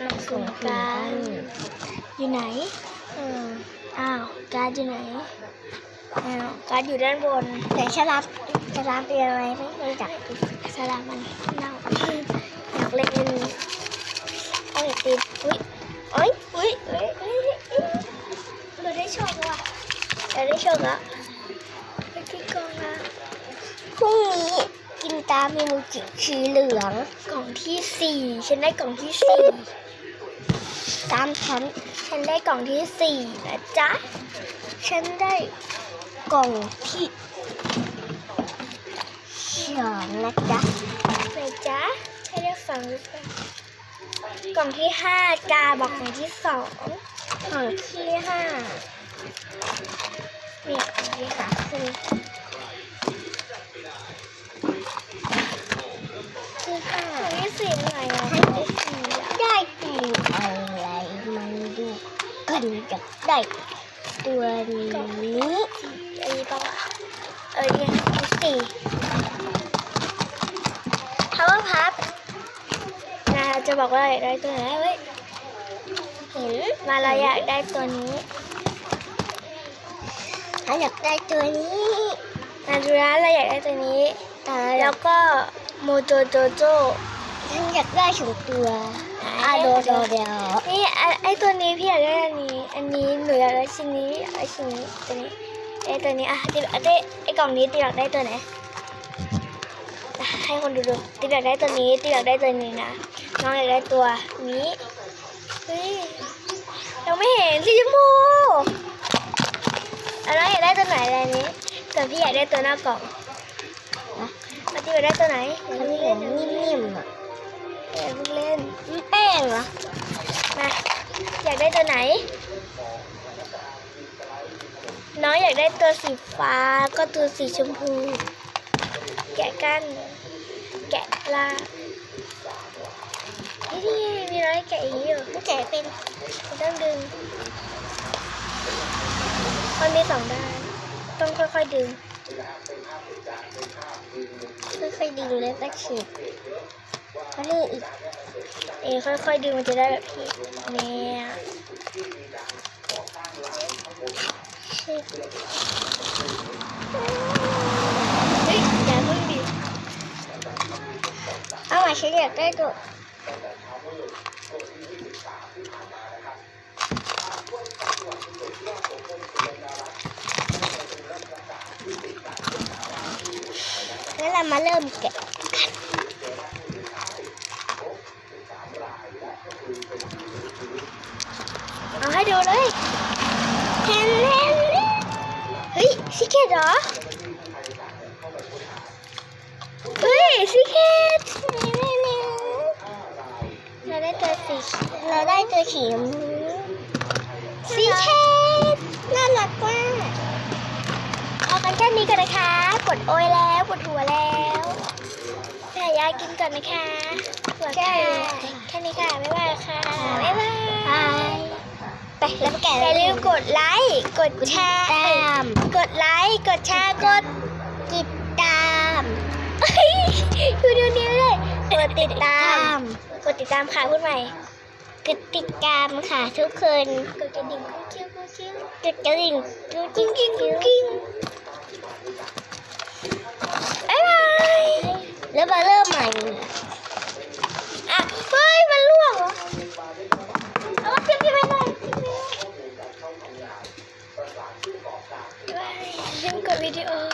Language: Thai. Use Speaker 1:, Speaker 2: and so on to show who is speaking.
Speaker 1: ลงสุ่มกันอยู่ไหน เออ อ้าว การ์ดอยู่ไหน อ้าว การ์ดอยู่ด้านบน
Speaker 2: แต่ฉลามฉลามเป็นอะไรไม่รู้จัก
Speaker 1: สลามมันเน่าอยากเล่นเอาอยากตีอุ้ย
Speaker 2: เอ้ย
Speaker 1: อุ้ยเอ้ยเอ้ยเอ้ยเราได้โชคแล้วว่ะเราได้โชคแล้วไปที่กองละ
Speaker 2: พรุ่งนี้กินตามเมนูจิสีเหลือง
Speaker 1: กล่องที่สี่ฉันได้กล่องที่สี่
Speaker 2: ตามฉัน
Speaker 1: ฉันได้กล่องที่สี่นะจ๊ะ ฉันได้
Speaker 2: กล่องที่สองนะจ๊ะ
Speaker 1: ไหนจ๊ะให้ได้ฟังหรือเปล่ากล่องที่ห้าจ้าบอกกล่องที่สอง
Speaker 2: กล่องที่ห้า
Speaker 1: เนี่ยกล่องที่สามคือ
Speaker 2: ที่ห้า
Speaker 1: ที่สี่หนอะ
Speaker 2: ให้ไปสีได้ตัวอะไรมันดู กันจะได้ตัวนี้
Speaker 1: อันนี้ปะวะเออเนี่ยที่สี่พาวเวอร์พับนะจะบอกว่าอยากได้ตัวไหนเว้ย
Speaker 2: เห็น
Speaker 1: มาเราอยากได้ตัวนี้
Speaker 2: ฉันอยากได้ตัวนี้
Speaker 1: นาดูนะเราอยากได้ตัวนี้
Speaker 2: ตาย
Speaker 1: แล้
Speaker 2: แล้ว
Speaker 1: วก็โมโจโจโจ
Speaker 2: ฉันอยากได้สองตัว อะโดโดเดียว
Speaker 1: นี่ไอ้ไอตัวนี้พี่อยากได้อันนี้ อันนี้หนูอยากได้ชิ้นนี้อยากได้ชิ้นนี้ตัวนี้ไอตัวนี้อะติ๊บอะได้ไอกล่องนี้ติ๊บอยากได้ตัวไหนอะให้คนดูดูติ๊บอยากได้ตัวนี้ติ๊บอยากได้ตัวนี้นะน้องอยากได้ตัวนี้เฮ้ยยังไม่เห็นสีชมพูอันน้องอยากได้ตัวไหนอะไรนี้ส่วนพี่อยากได้ตัวหน้ากล่องมาติ๊บอยากได้ตัวไหน
Speaker 2: มัน
Speaker 1: อย่า
Speaker 2: เห
Speaker 1: เพิ่ง
Speaker 2: มื
Speaker 1: เล่
Speaker 2: อน
Speaker 1: น
Speaker 2: นิ่มๆอะ
Speaker 1: อย่าเพิ่งเล่น
Speaker 2: มันแป้ งเหรอ
Speaker 1: มา อยากได้ตัวไหน น้องอยากได้ตัวสีฟ้าก็ตัวสีชมพู แกะกัน แกะปลาเฮ้ยนี่มีร้อยแกะอย่างนี้อยู่
Speaker 2: แกะเป็น
Speaker 1: ต้องดึงมันมีสองด้าน ต้องค่อยๆดึง
Speaker 2: ค่อยๆดึงแล้วก็ฉีดอันนี้อีก
Speaker 1: เอยค่อยๆดึงมันจะได้แบบที่เนี่ยเฮ้ยอย่าเพิ่งดิ
Speaker 2: เอามาฉันอยากได้ตัวงั้นเรามาเริ่มแกะ
Speaker 1: เอาให้ดูเลย เห็นเห็นเฮ้ยซิเคตเหรอ เฮ้ยซิเคตเราได้ตัวสี
Speaker 2: เราได้ตัวสีชมพู
Speaker 1: สีเคต
Speaker 2: น่ารักมาก
Speaker 1: เอากันแค่นี้ก่อนนะคะปวดโอยแล้วปวดหัวแล้วแม่ยายกินก่อนนะคะปวดค่ะแค่นี้ค่ะ บ๊ายบายค่ะ บ๊ายบาย
Speaker 2: ไป แล้วไปแกะ
Speaker 1: อย่าลืมกดไลค์ กดแชร์
Speaker 2: ตาม
Speaker 1: กดไลค์ กดแชร์ กด
Speaker 2: ติดตาม
Speaker 1: ดูดูนิ้วเลยกดติดตาม
Speaker 2: ม
Speaker 1: กดติดตามค่ะพูดใหม่
Speaker 2: กดติดตามค่ะทุกคน
Speaker 1: กดกระดิ่งกุ้งกิ้งกุ้งกิ้ง
Speaker 2: กดกระดิ่งกุ๊ก
Speaker 1: กุ้
Speaker 2: กิ๊
Speaker 1: ง
Speaker 2: ก
Speaker 1: กิ้ บ๊